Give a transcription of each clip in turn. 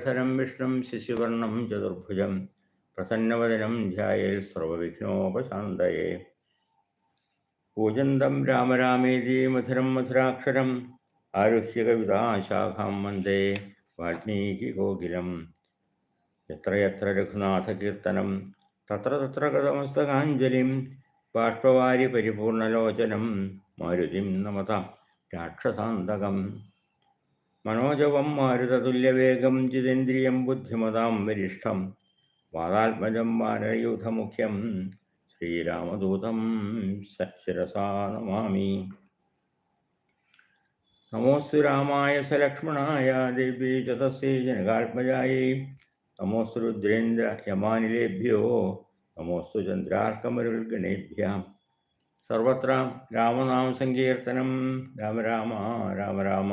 ശരം വിഷ്ണു ശിശുവർണം ചതുർഭുജം. പ്രസന്നവദനം ധ്യായേൽ സർവവിഘ്നോപശാന്തയേ. പൂജന്തം രാമരാമേതി മധുരം മധുരാക്ഷരം. ആരുഹ്യ കവിതാശാഖാം വന്ദേ വാൽമീകി ഗോകുലം. എത്ര എത്ര രഘുനാഥകീർത്തനം. തത്ര തത്ര കഥമസ്തകാഞ്ജലിം. ബാഷ്പവാരി പരിപൂർണലോചനം മാരുതിം നമത. രാക്ഷസാന്തകം. മനോജവം മാരുതതുല്യവേഗം ജിതേന്ദ്രിയം ബുദ്ധിമതാം വരിഷ്ഠം. വാദാത്മജം വാനരയൂഥമുഖ്യം ശ്രീരാമദൂതം ശിരസാ നമാമി. നമോസ്തു രാമായ സലക്ഷ്മണായ ദേവീ ചതസ്യ തസ്യൈ നമോസ്തു രുദ്രേന്ദ്ര യമാനിലേഭ്യോ. നമോസ്തു ചന്ദ്രാർക്കമരുഗണേഭ്യ സർവത്ര രാമനാമ സങ്കീർത്തനം രാമ രാമ രാമ രാമ.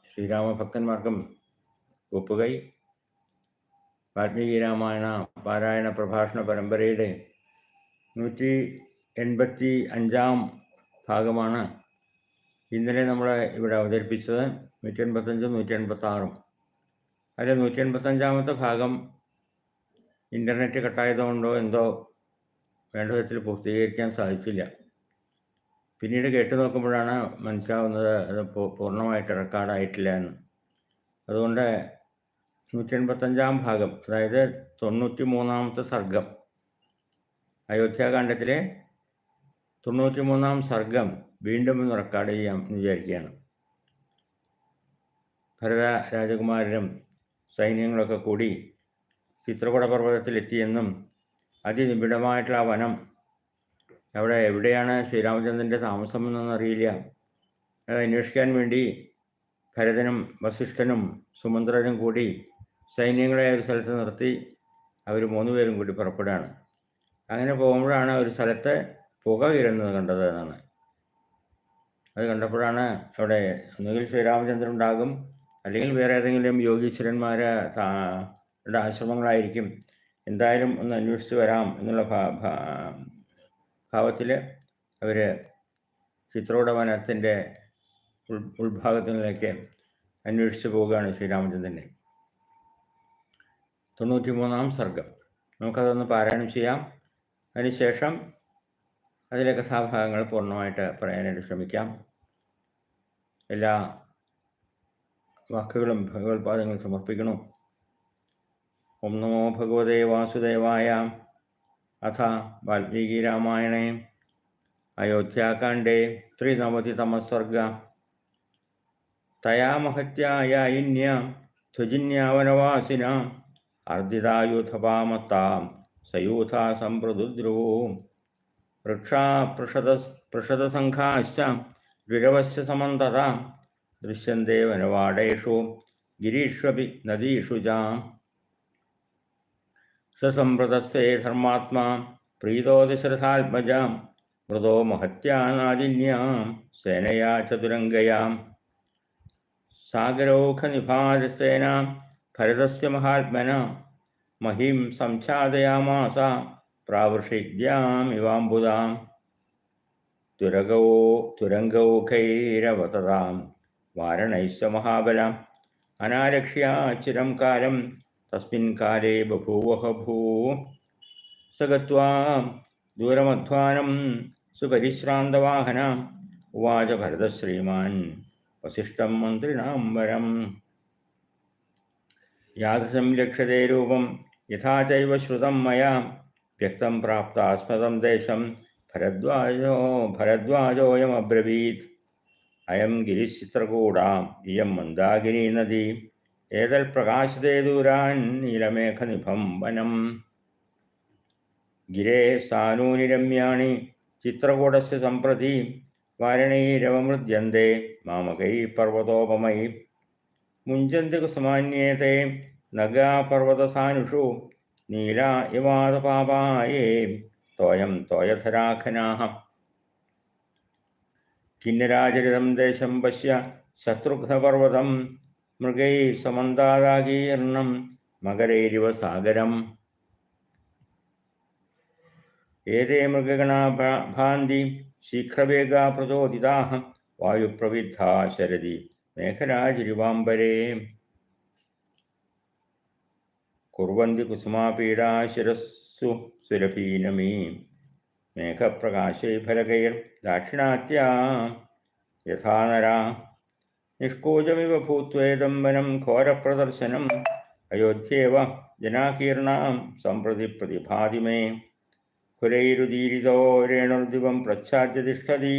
എല്ലാ ശ്രീരാമ ഭക്തന്മാർക്കും ഒപ്പുകൈ. വാൽമീകി രാമായണ പാരായണ പ്രഭാഷണ പരമ്പരയുടെ നൂറ്റി എൺപത്തി അഞ്ചാം ഭാഗമാണ് ഇന്നലെ നമ്മൾ ഇവിടെ അവതരിപ്പിച്ചത്. നൂറ്റി എൺപത്തഞ്ചും നൂറ്റി എൺപത്തി ആറും അതിൽ നൂറ്റി എൺപത്തഞ്ചാമത്തെ ഭാഗം ഇന്റർനെറ്റ് കട്ടായതുകൊണ്ടോ എന്തോ വേണ്ട വിധത്തിൽ പൂർത്തീകരിക്കാൻ സാധിച്ചില്ല. പിന്നീട് കേട്ടു നോക്കുമ്പോഴാണ് മനസ്സിലാവുന്നത് അത് പൂർണമായിട്ട് റെക്കോർഡായിട്ടില്ല എന്ന്. അതുകൊണ്ട് നൂറ്റി എൺപത്തഞ്ചാം ഭാഗം അതായത് തൊണ്ണൂറ്റി മൂന്നാമത്തെ സർഗം അയോധ്യാകാന്ഡത്തിലെ തൊണ്ണൂറ്റി മൂന്നാം സർഗം വീണ്ടും ഒന്ന് റെക്കോർഡ് ചെയ്യാം എന്ന് വിചാരിക്കുകയാണ്. ഭരത രാജകുമാരനും സൈന്യങ്ങളൊക്കെ കൂടി ചിത്രകുട പർവതത്തിലെത്തിയെന്നും അതിനിബിഡമായിട്ടുള്ള വനം അവിടെ എവിടെയാണ് ശ്രീരാമചന്ദ്രന്റെ താമസം അറിയില്ല. അത് അന്വേഷിക്കാൻ വേണ്ടി ഭരതനും വസിഷ്ഠനും സുമന്ത്രനും കൂടി സൈന്യങ്ങളെ ഒരു സ്ഥലത്ത് നിർത്തി അവർ മൂന്നുപേരും കൂടി പുറപ്പെടുകയാണ്. അങ്ങനെ പോകുമ്പോഴാണ് ഒരു സ്ഥലത്ത് പുക ഉയരുന്നത് കണ്ടത് എന്നാണ്. അത് കണ്ടപ്പോഴാണ് അവിടെ ഒന്നുകിൽ ശ്രീരാമചന്ദ്രൻ ഉണ്ടാകും അല്ലെങ്കിൽ വേറെ ഏതെങ്കിലും യോഗീശ്വരന്മാർ ആശ്രമങ്ങളായിരിക്കും. എന്തായാലും ഒന്ന് അന്വേഷിച്ച് വരാം എന്നുള്ള ഭാവത്തിൽ അവർ ചിത്രോട വനത്തിന്റെ ഉൾ ഉൾഭാഗത്തിലേക്ക് അന്വേഷിച്ച് പോവുകയാണ് ശ്രീരാമചന്ദ്രനെ. തൊണ്ണൂറ്റി മൂന്നാം സർഗം. നമുക്കതൊന്ന് പാരായണം ചെയ്യാം. അതിനുശേഷം അതിലെ കഥാഭാഗങ്ങൾ പൂർണമായിട്ട് പറയാനായിട്ട് ശ്രമിക്കാം. എല്ലാ വാക്കുകളും ഭഗവത്പാദങ്ങൾ സമർപ്പിക്കണം ഓം നമോ ഭഗവതേ വാസുദേവായ अथ वाल्मीकिरामायणे अयोध्याकाण्डे त्रिनवतितमः सर्ग तया महत्यायायिन्या त्वजिन्यावनवासिना अर्दितायुथपामत्तां सयूथा सम्प्रदुद्रुवो वृक्षा पृषदस् पृषदसङ्घाश्च द्विरवस्य समन्तता दृश्यन्ते वनवाडेषु गिरीष्वपि नदीषु च ച സസമ്പ്രതസ്ഥേ ധർമാത്മാ പ്രീതോ ദശരഥാത്മജാം മൃതോ മഹത്യാനാദിന്യാം സേനയാ ചതുരംഗയാം. സാഗരോഖനിഭാജസേന ഭരതസ്യ മഹാത്മന മഹിം സംഛാദയാമാസ പ്രാവൃഷിദ്യാമിവാംബുദാം തുരകോ തുരങ്കൗഖൈരവതതാം വാരണൈസ്വ മഹാബലം അനാരക്ഷ്യാ ചിരം കാലം തസ്മിൻ കാലേ ബഭൂവഹ ഭൂ സഗത്വാ ഗത്വാ ദൂരമധ്വാനം സുപരിശ്രാന്തവാഹന ഉവാച ഭരതശ്രീമാൻ വസിഷ്ഠം മന്ത്രിണാം വരം ലക്ഷ്യത്തെ രൂപം യഥാചൈവ ശ്രുതം മയാ വ്യക്തം പ്രാപ്താസ്മദം ദേശം ഭരദ്വാജോ ഭരദ്വാജോയമബ്രവീത് അയം ഗിരിശ്ചിത്രകൂടാം ഇയം മന്ദാകിനി നദി ഏതൽ പ്രകാശത്തെ ദൂരാൻ നീലമേഘനിഭം വനം. ഗിരേ സാനൂനി രമ്യാണി ചിത്രകൂടസ്യ സംപ്രതി വാരണൈരവമൃദ്യന്തേ മാമകൈ പർവതോപമൈ മുഞ്ചന്തി കുസുമാന്യേതേ നഗാപർവതസാനുഷു നീല ഇവാതപാപായേ തോയം തോയധരാഖനാഹ കിന്നരാചരിതം ദേശം പശ്യ ശത്രുഘ്നപർവതം മൃഗൈ സമന്താദാകീർണം മകരൈരിവ സാഗരം. ഏതേ മൃഗഗണാ ഭാന്തി? ശീഘ്രവേഗാ പ്രചോദിതാ വായുപ്രവിദ്ധാ ശരതി മേഘരാജിരുവാംബരേ കുർവന്തി കുസുമാപീഡാ ശിരസ്സു സുരഭീനമീ. മേഘപ്രകാശൈ ഫലകൈർ ദാക്ഷിണാത്യാ. യഥാ നരാ നിഷ്കൂജമിവ ഭൂത്വേദംബനം ഘോരപ്രദർശനം അയോധ്യവ ജനാകീർണാം സമ്പ്രതി പ്രതിഭാതി മേ കുലൈരുദീരിതോ രേണുർദിവം പ്രച്ഛാദ്യതിഷ്ഠതി.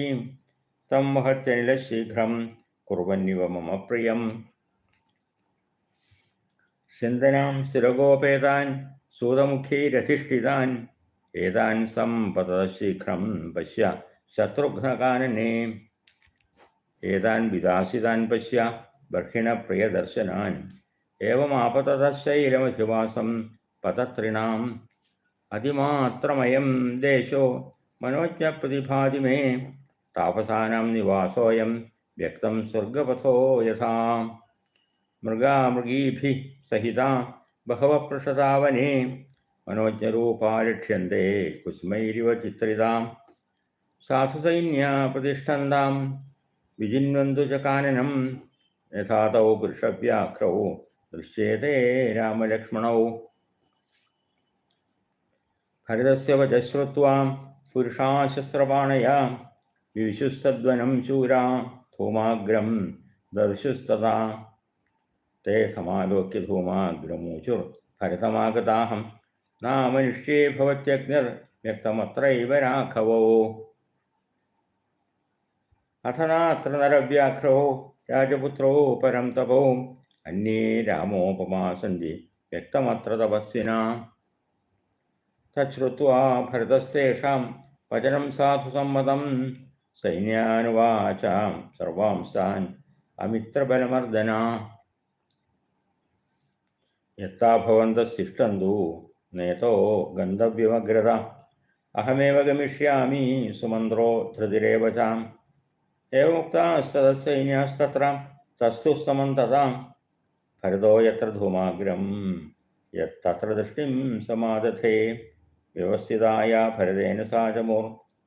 തം വഹത്യനില ശീഘ്രം കുറുവന്നിവ മമ പ്രിയം. ചിന്തനാം സ്ഥിരഗോപേതാൻ സൂതമുഖൈരധിഷ്ഠിതാൻ ഏതാൻ സമ്പത ശീഘ്രം പശ്യ ശത്രുഘ്നകാനനേ. ഏതാൻ വിദാസിതാൻ പശ്യ ബർഹിണ പ്രിയദർശനാൻ ഏവമാപതശൈലമശുവാസം പതത്രിണാം. അതിമാത്രമയം ദേശോ മനോജ്ഞ പ്രതിഭാതി മേ താപസാനാം നിവാസോയം വ്യക്തം സ്വർഗപഥോ യഥാ. മൃഗാമൃഗീഭി സഹിത ബഹവ പൃഷതാവനെ മനോജ്ഞരൂപാലക്ഷ്യന്തെ കുസ്മൈരിവ ചിത്രിതാം സാധുസൈന്യ പ്രതിഷ്ഠന്താം വിജിന്വന്തു ച കാനനം യഥാതൗ പുരുഷവ്യാഘ്രൗ ദൃശ്യേതേ രാമലക്ഷ്മണൗ. ഭരതസ്യ വചശ്രുത്വാം ശ്രുത്വാ വിവിശുസ്തധ്വനം ശൂരാ ധൂമാഗ്രം ദർശുസ്തഥാ തേ സമാലോക്യ ധൂമാഗ്രമൂചുർ ഭരതമാഗതാഹം നാമനുഷ്യേ ഭവത്യഗ്നിർ വ്യക്തമത്രൈവ രാഘവോ. അഥ നാത്ര നരവ്യാഘ്രോ രാജപുത്രോ പരം തപോ അന്യേ രാമോപമാ സന്ധി വ്യക്തമത്ര തപസ്വിനാ തശ്രുത്വാ ഭരതസ്തേഷാം വചനം സാധു സമ്മതം സൈന്യാനുവാചാം സർവാംസാൻ അമിത്രബലമർദ്ദന യത്താ ഭവന്തസ്സിഷ്ടന്തു നേതോ ഗന്ധവ്യമഗ്രത അഹമേവ ഗമിഷ്യാമി സുമന്ത്രോ ധൃതിരേവ एवमुक्ता तस्तु समन्ततां फरिदो यत्र धूमाग्रं, यत्तत्र दृष्टिं समादथे व्यवस्थिताया फरिदेन सा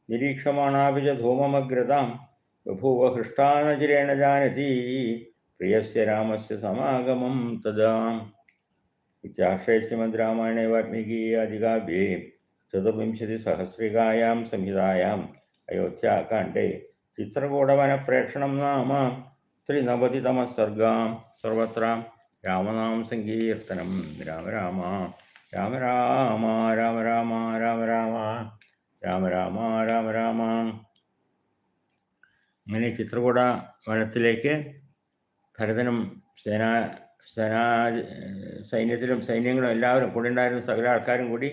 निरीक्षमाणापि च धूममग्रतां, बभूव हृष्टानचिरेण जानति प्रियस्य रामस्य समागमं तदा इत्याश्रय श्रीमद्रामायणे वाल्मीकीयादिकाव्ये चतुर्विंशतिसहस्रिकायां संहितायाम् अयोध्याकाण्डे ചിത്രകൂടവനപ്രേക്ഷണം നാമ ത്രിനവതിതമः സർഗാം സർവത്ര. രാമനാം സങ്കീർത്തനം. രാമ രാമ രാമ രാമ രാമ രാമ രാമ രാമ രാമ രാമ രാമ രാമ. അങ്ങനെ ചിത്രകൂട വനത്തിലേക്ക് ഭരതനും സേനാ സേനാ സൈന്യത്തിലും സൈന്യങ്ങളും എല്ലാവരും കൂടെ ഉണ്ടായിരുന്ന സകല ആൾക്കാരും കൂടി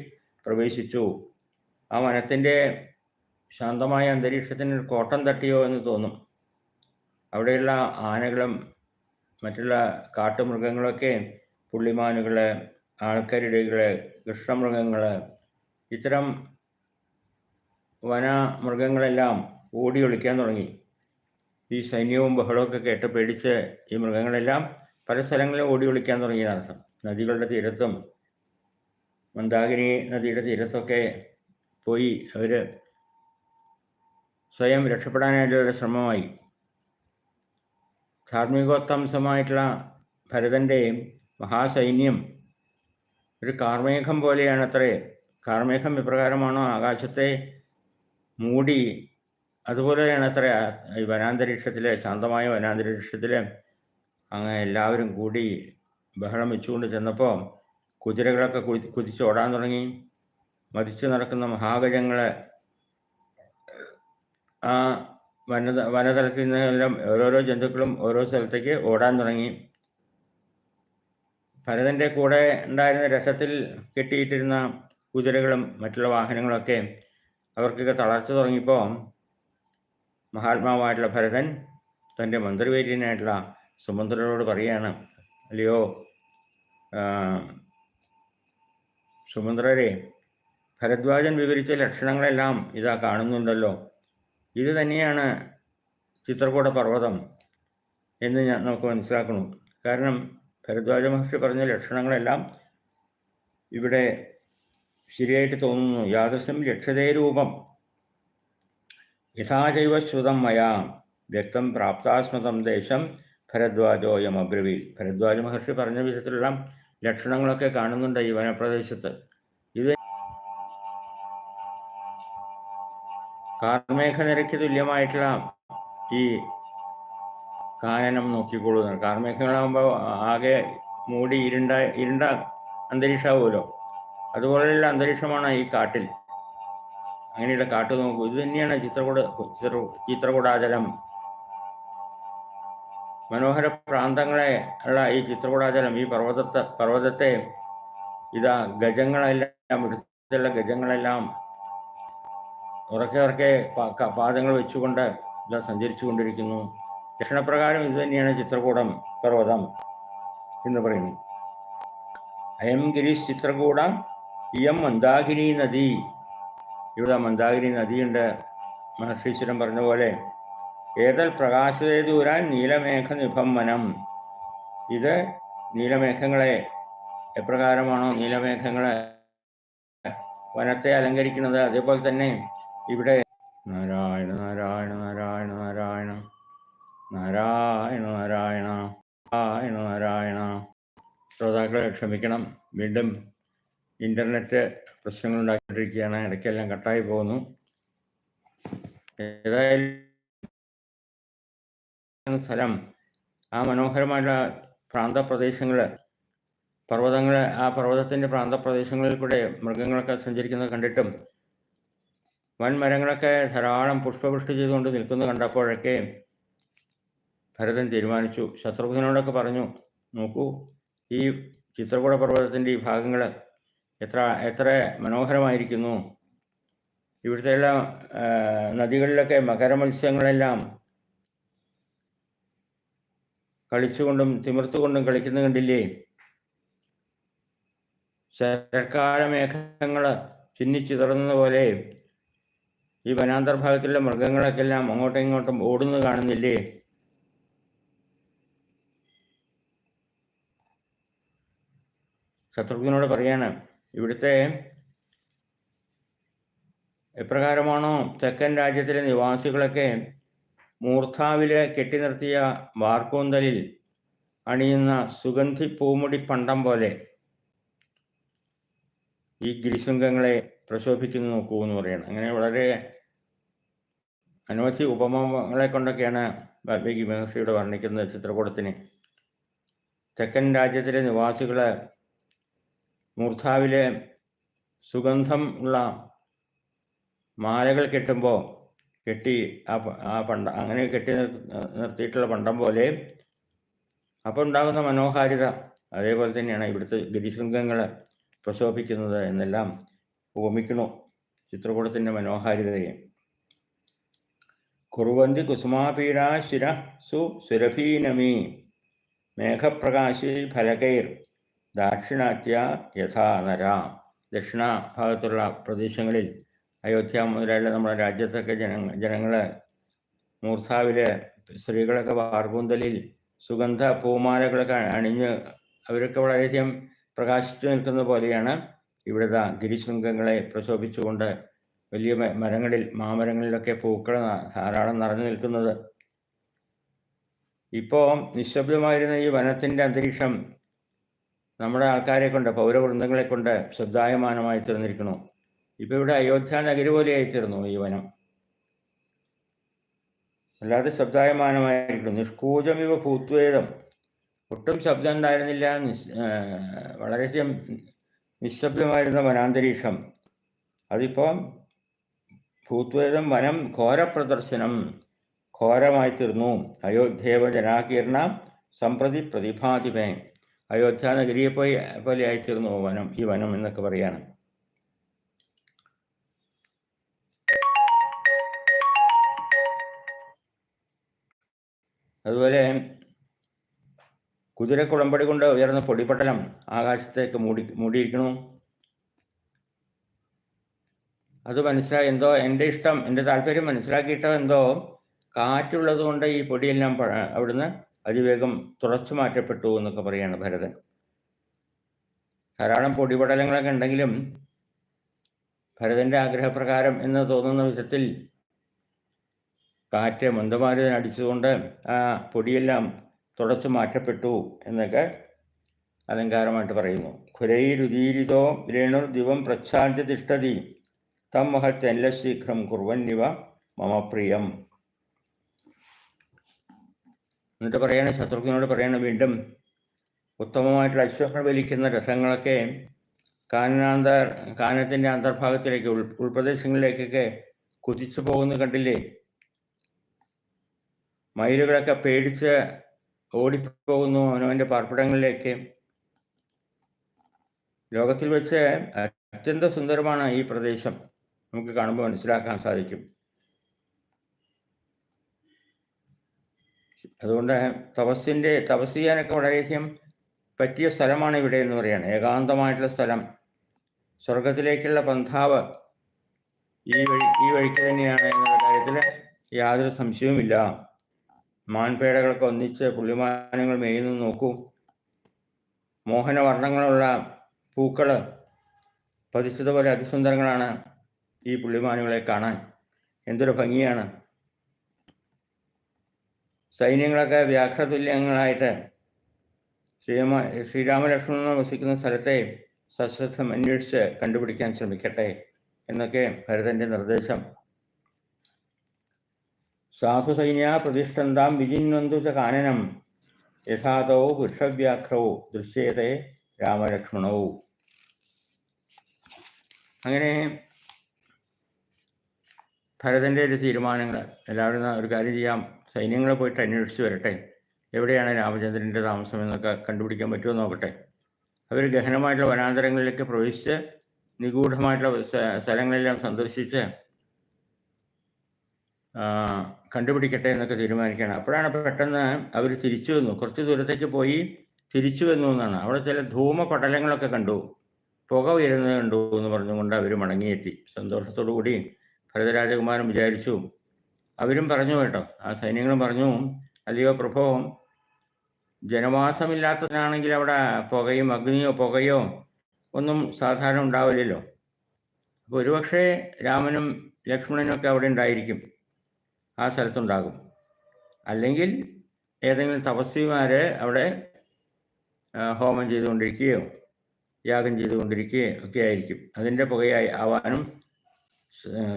പ്രവേശിച്ചു. ആ വനത്തിന്റെ ശാന്തമായ അന്തരീക്ഷത്തിന് ഒരു കോട്ടം തട്ടിയോ എന്ന് തോന്നും. അവിടെയുള്ള ആനകളും മറ്റുള്ള കാട്ടുമൃഗങ്ങളൊക്കെ പുള്ളിമാനുകൾ ആൾക്കരിടികൾ കൃഷ്ണമൃഗങ്ങൾ ഇത്തരം വന മൃഗങ്ങളെല്ലാം ഓടി ഒളിക്കാൻ തുടങ്ങി. ഈ സൈന്യവും ബഹളമൊക്കെ കേട്ട് പേടിച്ച് ഈ മൃഗങ്ങളെല്ലാം പല സ്ഥലങ്ങളിലും ഓടി ഒളിക്കാൻ തുടങ്ങിയതർത്ഥം നദികളുടെ തീരത്തും മന്ദാകിനി നദിയുടെ തീരത്തൊക്കെ പോയി അവർ സ്വയം രക്ഷപ്പെടാനായിട്ടുള്ള ശ്രമമായി. ധാർമ്മികോത്തംസമായിട്ടുള്ള ഭരതന്റെ മഹാസൈന്യം ഒരു കാർമേഘം പോലെയാണ് അത്രേ കാർമേഘം ഇപ്രകാരമാണോ ആകാശത്തെ മൂടി അതുപോലെയാണ് അത്ര ഈ വനാന്തരീക്ഷത്തിലെ ശാന്തമായ വനാന്തരീക്ഷത്തിൽ അങ്ങനെ എല്ലാവരും കൂടി ബഹളം വെച്ചുകൊണ്ട് ചെന്നപ്പോൾ കുതിരകളൊക്കെ കുതി കുതിച്ചോടാൻ തുടങ്ങി. മതിച്ചു നടക്കുന്ന മഹാഗജങ്ങൾ ആ വനത വനതലത്തിൽ നിന്നെല്ലാം ഓരോരോ ജന്തുക്കളും ഓരോ സ്ഥലത്തേക്ക് ഓടാൻ തുടങ്ങി. ഭരതന്റെ കൂടെ ഉണ്ടായിരുന്ന രസത്തിൽ കെട്ടിയിട്ടിരുന്ന കുതിരകളും മറ്റുള്ള വാഹനങ്ങളൊക്കെ അവർക്കൊക്കെ തളർച്ച തുടങ്ങിയപ്പോൾ മഹാത്മാവായിട്ടുള്ള ഭരതൻ തന്റെ മന്ത്രിവേദ്യനായിട്ടുള്ള സുമന്ത്രനോട് പറയുകയാണ് അല്ലയോ സുമന്ത്രരെ ഭരദ്വാജൻ വിവരിച്ച ലക്ഷണങ്ങളെല്ലാം ഇതാ കാണുന്നുണ്ടല്ലോ. ഇത് തന്നെയാണ് ചിത്രകൂട പർവതം എന്ന് ഞാൻ നമുക്ക് മനസ്സിലാക്കണം. കാരണം ഭരദ്വാജ മഹർഷി പറഞ്ഞ ലക്ഷണങ്ങളെല്ലാം ഇവിടെ ശരിയായിട്ട് തോന്നുന്നു. യാദൃശ്യം ലക്ഷ്യതേ രൂപം. യഥാചൈവ ശ്രുതം മയാ. വ്യക്തം പ്രാപ്താസ്മതം ദേശം ഭരദ്വാജോയം അബ്രവീൽ ഭരദ്വാജ മഹർഷി പറഞ്ഞ വിധത്തിലുള്ള ലക്ഷണങ്ങളൊക്കെ കാണുന്നുണ്ട് ഈ വനപ്രദേശത്ത്. കാർമേഘ നിരക്ക് തുല്യമായിട്ടുള്ള ഈ കാനനം നോക്കിക്കൊള്ളൂ കാർമേഘങ്ങളാകുമ്പോൾ ആകെ മൂടി ഇരുണ്ട ഇരുണ്ട അന്തരീക്ഷമാവുമല്ലോ. അതുപോലെയുള്ള അന്തരീക്ഷമാണ് ഈ കാട്ടിൽ. അങ്ങനെയുള്ള കാട്ട് നോക്കൂ. ഇത് തന്നെയാണ് ചിത്രകൂട ചിത്ര ചിത്രകൂടാചലം. മനോഹര പ്രാന്തങ്ങളെ ഉള്ള ഈ ചിത്രകൂടാചലം ഈ പർവതത്തെ പർവതത്തെ ഇതാ ഗജങ്ങളെല്ലാം ഇവിടുത്തെ ഗജങ്ങളെല്ലാം ഉറക്കെ ഉറക്കെ പാദങ്ങൾ വെച്ചുകൊണ്ട് ഇതാ സഞ്ചരിച്ചു കൊണ്ടിരിക്കുന്നു ലക്ഷണപ്രകാരം ഇത് തന്നെയാണ് ചിത്രകൂടം പർവതം എന്ന് പറയുന്നു അയം ഗിരീഷ് ചിത്രകൂട ഇയം മന്ദാകിനി നദി. ഇവിടെ മന്ദാകിനി നദിയുണ്ട്. മഹർഷീശ്വരൻ പറഞ്ഞ പോലെ ഏതൽ പ്രകാശതേ ദൂരാൻ നീലമേഘ നിഭമ്മനം ഇത് നീലമേഘങ്ങളെ എപ്രകാരമാണോ നീലമേഘങ്ങളെ വനത്തെ അലങ്കരിക്കുന്നത്? അതേപോലെ തന്നെ ഇവിടെ. നാരായണ നാരായണ നാരായണ നാരായണ. നാരായണ നാരായണ നാരായണ നാരായണ. ശ്രോതാക്കളെ ക്ഷമിക്കണം. വീണ്ടും ഇന്റർനെറ്റ് പ്രശ്നങ്ങൾ ഉണ്ടാക്കിക്കൊണ്ടിരിക്കുകയാണ് ഇടയ്ക്കെല്ലാം കട്ടായി പോകുന്നു. ഏതായാലും സ്ഥലം ആ മനോഹരമായിട്ടുള്ള പ്രാന്തപ്രദേശങ്ങൾ പർവതങ്ങൾ ആ പർവതത്തിന്റെ പ്രാന്തപ്രദേശങ്ങളിൽ കൂടെ മൃഗങ്ങളൊക്കെ സഞ്ചരിക്കുന്നത് കണ്ടിട്ടും വൻമരങ്ങളൊക്കെ ധാരാളം പുഷ്പവൃഷ്ടി ചെയ്തുകൊണ്ട് നിൽക്കുന്നത് കണ്ടപ്പോഴൊക്കെ ഭരതൻ തീരുമാനിച്ചു. ശത്രുഘ്നോടൊക്കെ പറഞ്ഞു നോക്കൂ ഈ ചിത്രകൂട പർവതത്തിന്റെ ഈ ഭാഗങ്ങൾ എത്ര എത്ര മനോഹരമായിരിക്കുന്നു. ഇവിടുത്തെയുള്ള എല്ലാം നദികളിലൊക്കെ മകരമത്സ്യങ്ങളെല്ലാം കളിച്ചുകൊണ്ടും തിമിർത്തുകൊണ്ടും കളിക്കുന്ന കണ്ടില്ലേ? ശരക്കാല മേഘങ്ങൾ ചിന്നിച്ചിതറുന്നത് പോലെ ഈ വനാന്തർഭാഗത്തിലെ മൃഗങ്ങളൊക്കെ എല്ലാം അങ്ങോട്ടും ഇങ്ങോട്ടും ഓടുന്നത് കാണുന്നില്ലേ? ശത്രുഘ്നോട് പറയാണ് ഇവിടുത്തെ എപ്രകാരമാണോ തെക്കൻ രാജ്യത്തിലെ നിവാസികളൊക്കെ മൂർധാവിലെ കെട്ടി നിർത്തിയ വാർക്കൂന്തലിൽ അണിയുന്ന സുഗന്ധി പൂമുടി പണ്ടം പോലെ ഈ ഗിരിശൃംഗങ്ങളെ പ്രശോഭിക്കുന്നു നോക്കൂ എന്ന് പറയണം അങ്ങനെ വളരെ അനവധി ഉപമകളെ കൊണ്ടൊക്കെയാണ് വാൽമീകി മഹർഷിയുടെ വർണിക്കുന്നത് ചിത്രകൂടത്തിന് തെക്കൻ രാജ്യത്തിലെ നിവാസികൾ മൂർധാവിലെ സുഗന്ധം ഉള്ള മാലകൾ കെട്ടുമ്പോൾ കെട്ടി ആ ആ പണ്ട അങ്ങനെ കെട്ടി നിർത്തിയിട്ടുള്ള പണ്ടം പോലെ അപ്പോൾ ഉണ്ടാകുന്ന മനോഹാരിത അതേപോലെ തന്നെയാണ് ഇവിടുത്തെ ഗിരിശൃംഗങ്ങൾ പ്രശോഭിക്കുന്നത് എന്നെല്ലാം ഉപമിക്കണു ചിത്രകൂടത്തിന്റെ മനോഹാരിതയെ. കുറുവന്തി കുസുമാപീഡ ശിര സു സുരഭീനമീ. മേഘപ്രകാശി ഫലകൈർ ദാക്ഷിണാത്യ യഥാ നര. ദക്ഷിണ ഭാഗത്തുള്ള പ്രദേശങ്ങളിൽ അയോധ്യ മുതലായുള്ള നമ്മുടെ രാജ്യത്തൊക്കെ ജനങ്ങൾ ജനങ്ങൾ മൂർധാവിൽ സ്ത്രീകളൊക്കെ വാർപൂന്തലിൽ സുഗന്ധ പൂമാലകളൊക്കെ അണിഞ്ഞ് അവരൊക്കെ വളരെയധികം പ്രകാശിച്ചു നിൽക്കുന്ന പോലെയാണ് ഇവിടുത്തെ ഗിരിശൃംഗങ്ങളെ പ്രശോഭിച്ചുകൊണ്ട് വലിയ മരങ്ങളിൽ മാമരങ്ങളിലൊക്കെ പൂക്കൾ ധാരാളം നിറഞ്ഞു നിൽക്കുന്നത്. ഇപ്പോൾ നിശബ്ദമായിരുന്ന ഈ വനത്തിന്റെ അന്തരീക്ഷം നമ്മുടെ ആൾക്കാരെ കൊണ്ട് പൗരവൃന്ദങ്ങളെ കൊണ്ട് ശ്രദ്ധായമാനമായി തീർന്നിരിക്കുന്നു. ഇപ്പം ഇവിടെ അയോധ്യ നഗരി പോലെയായി തീർന്നു ഈ വനം. അല്ലാതെ ശബ്ദായമാനമായിരിക്കുന്നു നിഷ്കൂജമിവ ഭൂത്വേദം ഒട്ടും ശബ്ദം ഉണ്ടായിരുന്നില്ല. വളരെയധികം നിശബ്ദമായിരുന്ന വനാന്തരീക്ഷം. അതിപ്പോ ഭൂത്വേദം വനം ഘോരപ്രദർശനം ഘോരമായി തീർന്നു അയോധ്യവ ജനാകീർണ സമ്പ്രതി പ്രതിഭാതിപേ അയോധ്യ നഗരിയെ പോയി പോലെ ആയിത്തീർന്നു വനം ഈ വനം എന്നൊക്കെ പറയാണ്. അതുപോലെ കുതിരക്കുളമ്പടി കൊണ്ട് ഉയർന്ന പൊടിപടലം ആകാശത്തേക്ക് മൂടി മൂടിയിരിക്കണു. അത് മനസ്സിലായി എന്തോ എന്റെ ഇഷ്ടം എന്റെ താല്പര്യം മനസ്സിലാക്കിയിട്ടോ എന്തോ കാറ്റുള്ളത് കൊണ്ട് ഈ പൊടിയെല്ലാം അവിടുന്ന് അതിവേഗം തുറച്ചു മാറ്റപ്പെട്ടു എന്നൊക്കെ പറയാണ് ഭരതൻ. ധാരാളം പൊടിപടലങ്ങളൊക്കെ ഉണ്ടെങ്കിലും ഭരതന്റെ ആഗ്രഹപ്രകാരം എന്ന് തോന്നുന്ന വിധത്തിൽ കാറ്റ് മന്ദമാരുതൻ അടിച്ചുകൊണ്ട് ആ പൊടിയെല്ലാം തുടച്ചു മാറ്റപ്പെട്ടു എന്നൊക്കെ അലങ്കാരമായിട്ട് പറയുന്നു. ഖുരൈരുദീരിതോ രേണുർ ദിവം പ്രച്ഛാഞ്ച തിഷ്ടതി തം മഹത് എല്ല ശീഘ്രം കുർവന്നിവ മമ പ്രിയം. എന്നിട്ട് പറയണ ശത്രുഘ്നോട് പറയണ വീണ്ടും ഉത്തമമായിട്ടുള്ള അശ്വങ്ങൾ വലിക്കുന്ന രസങ്ങളൊക്കെ കാനനാന്തർ കാനത്തിന്റെ അന്തർഭാഗത്തിലേക്ക് ഉൾ ഉൾപ്രദേശങ്ങളിലേക്കൊക്കെ കുതിച്ചു പോകുന്ന കണ്ടില്ലേ? മയിലുകളൊക്കെ പേടിച്ച് ഓടിപ്പോകുന്നു അവനവന്റെ പാർപ്പിടങ്ങളിലേക്ക്. ലോകത്തിൽ വെച്ച് അത്യന്ത സുന്ദരമാണ് ഈ പ്രദേശം. നമുക്ക് കാണുമ്പോൾ മനസ്സിലാക്കാൻ സാധിക്കും. അതുകൊണ്ട് തപസ്സിന്റെ തപസ് ചെയ്യാനൊക്കെ വളരെയധികം പറ്റിയ സ്ഥലമാണ് ഇവിടെ എന്ന് പറയുന്നത് ഏകാന്തമായിട്ടുള്ള സ്ഥലം. സ്വർഗത്തിലേക്കുള്ള പന്ഥാവ് ഈ വഴി ഈ വഴിക്ക് തന്നെയാണ് എന്നുള്ള കാര്യത്തിൽ യാതൊരു സംശയവുമില്ല. മാൻപേടകളൊക്കെ ഒന്നിച്ച് പുള്ളിമാനങ്ങൾ മേയുന്നു നോക്കൂ. മോഹനവർണങ്ങളുള്ള പൂക്കൾ പതിച്ചതുപോലെ അതിസുന്ദരങ്ങളാണ് ഈ പുള്ളിമാനുകളെ കാണാൻ. എന്തൊരു ഭംഗിയാണ്. സൈന്യങ്ങളൊക്കെ വ്യാഘ്രതുല്യങ്ങളായിട്ട് ശ്രീരാമ ശ്രീരാമലക്ഷ്മണൻ വസിക്കുന്ന സ്ഥലത്തെ സശ്രദ്ധം അന്വേഷിച്ച് കണ്ടുപിടിക്കാൻ ശ്രമിക്കട്ടെ എന്നൊക്കെ ഭരതന്റെ നിർദ്ദേശം. സാധു സൈന്യ പ്രതിഷ്ഠന്താം വിജിന്വന്തു ച കാനനം. യഥാതോ പുരുഷവ്യാഘ്രോ ദൃശ്യത്തെ രാമലക്ഷ്മണവും അങ്ങനെ ഭരതന്റെ ഒരു തീരുമാനങ്ങൾ. എല്ലാവരും ഒരു കാര്യം ചെയ്യാം. സൈന്യങ്ങളെ പോയിട്ട് അന്വേഷിച്ച് വരട്ടെ. എവിടെയാണ് രാമചന്ദ്രന്റെ താമസം എന്നൊക്കെ കണ്ടുപിടിക്കാൻ പറ്റുമോ നോക്കട്ടെ. അവർ ഗഹനമായിട്ടുള്ള വനാന്തരങ്ങളിലേക്ക് പ്രവേശിച്ച് നിഗൂഢമായിട്ടുള്ള സ്ഥ- സ്ഥലങ്ങളെല്ലാം സന്ദർശിച്ച് കണ്ടുപിടിക്കട്ടെ എന്നൊക്കെ തീരുമാനിക്കുകയാണ്. അപ്പോഴാണ് പെട്ടെന്ന് അവർ തിരിച്ചു വന്നു. കുറച്ച് ദൂരത്തേക്ക് പോയി തിരിച്ചു വന്നു എന്നാണ്. അവിടെ ചില ധൂമപടലങ്ങളൊക്കെ കണ്ടു. പുക ഉയരുന്നത് കണ്ടു എന്ന് പറഞ്ഞുകൊണ്ട് അവർ മടങ്ങിയെത്തി. സന്തോഷത്തോടു കൂടി ഭരതരാജകുമാരൻ വിചാരിച്ചു. അവരും പറഞ്ഞു കേട്ടോ. ആ സൈന്യങ്ങളും പറഞ്ഞു അല്ലയോ പ്രഭോ ജനവാസമില്ലാത്തതിനാണെങ്കിൽ അവിടെ പുകയും അഗ്നിയോ പുകയോ ഒന്നും സാധാരണ ഉണ്ടാവില്ലല്ലോ. അപ്പോൾ ഒരുപക്ഷേ രാമനും ലക്ഷ്മണനും ഒക്കെ അവിടെ ഉണ്ടായിരിക്കും. ആ സ്ഥലത്തുണ്ടാകും. അല്ലെങ്കിൽ ഏതെങ്കിലും തപസ്വിമാരെ അവിടെ ഹോമം ചെയ്തുകൊണ്ടിരിക്കുകയോ യാഗം ചെയ്തുകൊണ്ടിരിക്കുകയോ ഒക്കെ ആയിരിക്കും. അതിന്റെ പുകയായി ആവാനും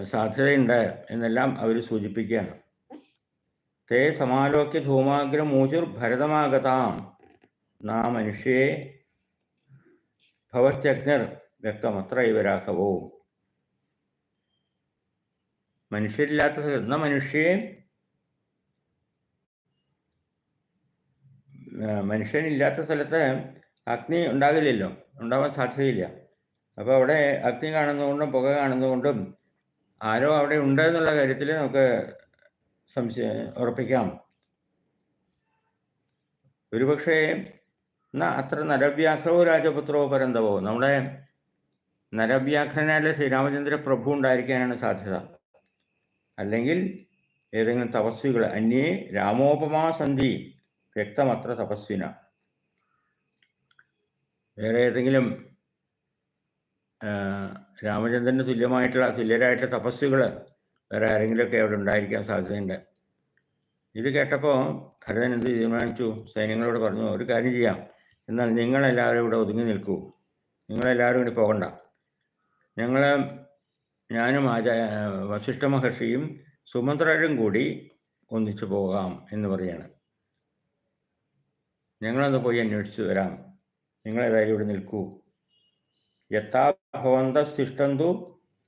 സാധ്യതയുണ്ട് എന്നെല്ലാം അവർ സൂചിപ്പിക്കുകയാണ്. തേ സമാലോക്യ ധൂമാഗ്രമൂചുർ ഭരതമാഗതാം. നാ മനുഷ്യേ ഭവത്യജ്ഞർ വ്യക്തമത്ര ഇവ രാഘവോ മനുഷ്യരില്ലാത്ത സ്ഥലത്ത് മനുഷ്യൻ മനുഷ്യനില്ലാത്ത സ്ഥലത്ത് അഗ്നി ഉണ്ടാകില്ലല്ലോ. ഉണ്ടാവാൻ സാധ്യതയില്ല. അപ്പോൾ അവിടെ അഗ്നി കാണുന്നതുകൊണ്ടും പുക കാണുന്നതുകൊണ്ടും ആരോ അവിടെ ഉണ്ട് എന്നുള്ള കാര്യത്തിൽ നമുക്ക് സംശയ ഉറപ്പിക്കാം. ഒരുപക്ഷേ എന്നാ അത്ര നരവ്യാഘ്രവോ രാജപുത്രോ പരന്തവോ? നമ്മുടെ നരവ്യാഘ്രനായ ശ്രീരാമചന്ദ്ര പ്രഭു ഉണ്ടായിരിക്കാനാണ് സാധ്യത. അല്ലെങ്കിൽ ഏതെങ്കിലും തപസ്വികൾ അന്യേ രാമോപമാ സന്ധി വ്യക്തമത്ര തപസ്വിന. വേറെ ഏതെങ്കിലും രാമചന്ദ്രന് തുല്യമായിട്ടുള്ള തുല്യരായിട്ടുള്ള തപസ്വികൾ വേറെ ആരെങ്കിലുമൊക്കെ അവിടെ ഉണ്ടായിരിക്കാൻ സാധ്യതയുണ്ട്. ഇത് കേട്ടപ്പോൾ ഭരതൻ എന്ത് തീരുമാനിച്ചു? സൈന്യങ്ങളോട് പറഞ്ഞു ഒരു കാര്യം ചെയ്യാം. എന്നാൽ നിങ്ങളെല്ലാവരും ഇവിടെ ഒതുങ്ങി നിൽക്കൂ. നിങ്ങളെല്ലാവരും ഇനി പോകണ്ട. ഞങ്ങൾ ഞാനും ആചാ വസിഷ്ഠ മഹർഷിയും സുമന്ത്രരും കൂടി ഒന്നിച്ചു പോകാം എന്ന് പറയാണ്. ഞങ്ങളൊന്ന് പോയി അന്വേഷിച്ചു വരാം. നിങ്ങളേതായാലും ഇവിടെ നിൽക്കൂ. യഥാ ഭവന്ത സിഷ്ടന്തു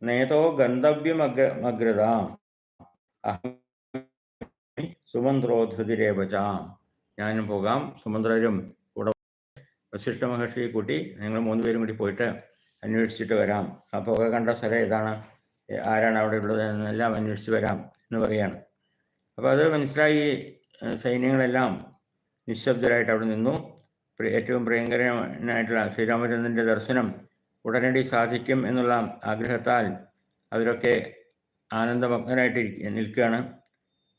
നേതോ ഗന്ധവ്യമഗ്രതാം അഹം സുമന്ത്രോ ധൃതിരേവചാം ഞാനും പോകാം. സുമന്ത്രരും കൂടെ വസിഷ്ഠ മഹർഷിയെ കൂട്ടി ഞങ്ങൾ മൂന്ന് പേരും കൂടി പോയിട്ട് അന്വേഷിച്ചിട്ട് വരാം. ആ പുക കണ്ട സ്ഥലം ഏതാണ്? ആരാണ് അവിടെ ഉള്ളത് എന്നെല്ലാം അന്വേഷിച്ച് വരാം എന്ന് പറയാണ് അപ്പോൾ അത് മനസ്സിലായി സൈന്യങ്ങളെല്ലാം നിശബ്ദരായിട്ട് അവിടെ നിന്നു. ഏറ്റവും പ്രിയങ്കരനായിട്ടുള്ള ശ്രീരാമചന്ദ്രന്റെ ദർശനം ഉടനടി സാധിക്കും എന്നുള്ള ആഗ്രഹത്താൽ അവരൊക്കെ ആനന്ദമഗ്നരായിട്ട് നിൽക്കുകയാണ്.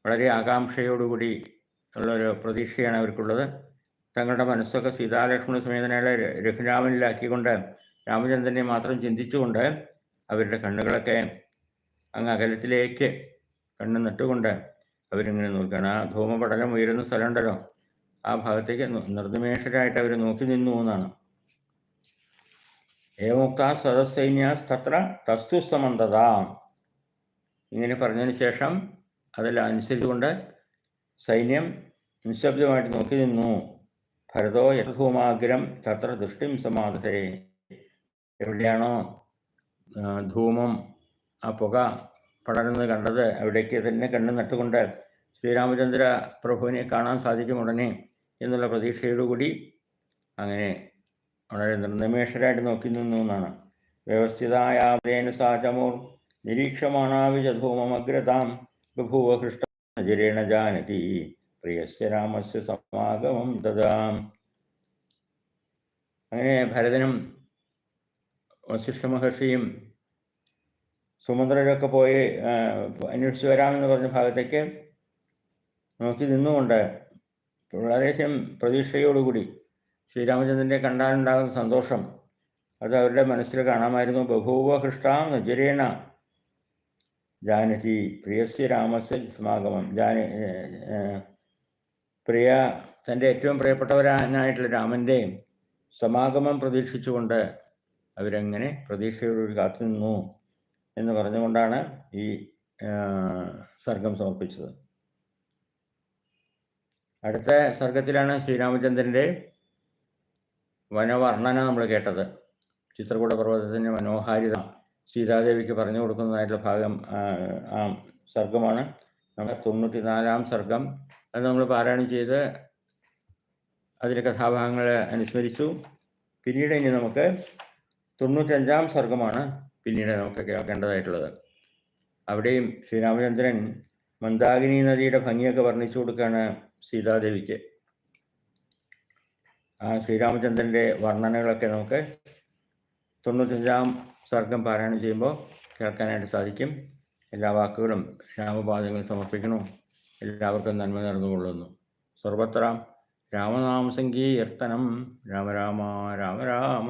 വളരെ ആകാംക്ഷയോടുകൂടി ഉള്ളൊരു പ്രതീക്ഷയാണ് അവർക്കുള്ളത്. തങ്ങളുടെ മനസ്സൊക്കെ സീതാലക്ഷ്മണ സമേതനായ ര- രഘുരാമനിലാക്കിക്കൊണ്ട് രാമചന്ദ്രനെ മാത്രം ചിന്തിച്ചുകൊണ്ട് അവരുടെ കണ്ണുകളൊക്കെ അങ്ങ് അകലത്തിലേക്ക് കണ്ണ് നട്ടുകൊണ്ട് അവരിങ്ങനെ നോക്കുകയാണ്. ആ ധൂമപടലം ഉയരുന്ന സ്ഥലമുണ്ടല്ലോ. ആ ഭാഗത്തേക്ക് നിർനിമേഷരായിട്ട് അവർ നോക്കി നിന്നു എന്നാണ്. ഏമുക്ത സദസൈന്യസ്തത്ര തസ്തു സമന്തത. ഇങ്ങനെ പറഞ്ഞതിന് ശേഷം അതെല്ലാം അനുസരിച്ചുകൊണ്ട് സൈന്യം നിശബ്ദമായിട്ട് നോക്കി നിന്നു. ഭരതോ യഥൂമാഗ്രം തത്ര ദൃഷ്ടിം സമാധേ എവിടെയാണോ ധൂമം ആ പുക പടരുന്നത് കണ്ടത് അവിടേക്ക് തന്നെ കണ്ണു നട്ടുകൊണ്ട് ശ്രീരാമചന്ദ്ര പ്രഭുവിനെ കാണാൻ സാധിക്കും ഉടനെ എന്നുള്ള പ്രതീക്ഷയോടുകൂടി അങ്ങനെ വളരെ നിർനിമേഷരായിട്ട് നോക്കി നിന്നു എന്നാണ്. വ്യവസ്ഥിതായാതേന സാചമൂർ നിരീക്ഷമാണാവിജധൂമഗ്രതാം ബഭൂവ കൃഷ്ണ ജാനതി പ്രിയസ്യ രാമസ്യ സമാഗമം ദദാം. അങ്ങനെ ഭരതനും വസിഷ്ഠ മഹർഷിയും സുമന്ത്രരൊക്കെ പോയി അന്വേഷിച്ച് വരാമെന്ന് പറഞ്ഞ ഭാഗത്തേക്ക് നോക്കി നിന്നുകൊണ്ട് വളരെയധികം പ്രതീക്ഷയോടുകൂടി ശ്രീരാമചന്ദ്രനെ കണ്ടാലുണ്ടാകുന്ന സന്തോഷം അത് അവരുടെ മനസ്സിൽ കാണാമായിരുന്നു. ബഭൂവ ഹൃഷ്ടാം നജരേണ ജാനകി പ്രിയസ്യ രാമസ്യ സമാഗമം. ജാന പ്രിയ തന്റെ ഏറ്റവും പ്രിയപ്പെട്ടവരാനായിട്ടുള്ള രാമന്റെ സമാഗമം പ്രതീക്ഷിച്ചുകൊണ്ട് അവരങ്ങനെ പ്രതീക്ഷയോടുകൂടി കാത്തു നിന്നു എന്ന് പറഞ്ഞുകൊണ്ടാണ് ഈ സർഗം സമർപ്പിച്ചത്. അടുത്ത സർഗത്തിലാണ് ശ്രീരാമചന്ദ്രന്റെ വനവർണന നമ്മൾ കേട്ടത്. ചിത്രകൂട പർവതത്തിന്റെ മനോഹാരിത സീതാദേവിക്ക് പറഞ്ഞു കൊടുക്കുന്നതായിട്ടുള്ള ഭാഗം ആ, സർഗമാണ്. നമ്മുടെ തൊണ്ണൂറ്റിനാലാം സർഗം അത് നമ്മൾ പാരായണം ചെയ്ത് അതിലെ കഥാഭാഗങ്ങളെ അനുസ്മരിച്ചു. പിന്നീട് ഇനി നമുക്ക് തൊണ്ണൂറ്റഞ്ചാം സർഗമാണ് പിന്നീട് നമുക്ക് കേൾക്കേണ്ടതായിട്ടുള്ളത് അവിടെയും ശ്രീരാമചന്ദ്രൻ മന്ദാകിനി നദിയുടെ ഭംഗിയൊക്കെ വർണിച്ചു കൊടുക്കുകയാണ് സീതാദേവിക്ക്. ആ ശ്രീരാമചന്ദ്രന്റെ വർണനകളൊക്കെ നമുക്ക് തൊണ്ണൂറ്റഞ്ചാം സർഗം പാരായണം ചെയ്യുമ്പോൾ കേൾക്കാനായിട്ട് സാധിക്കും. എല്ലാ വാക്കുകളും രാമപാദങ്ങൾ സമർപ്പിക്കണു എല്ലാവർക്കും നന്മ നടന്നുകൊള്ളുന്നു സർവത്ര രാമനാമസംഗീർത്തനം രാമ രാമ രാമ രാമ.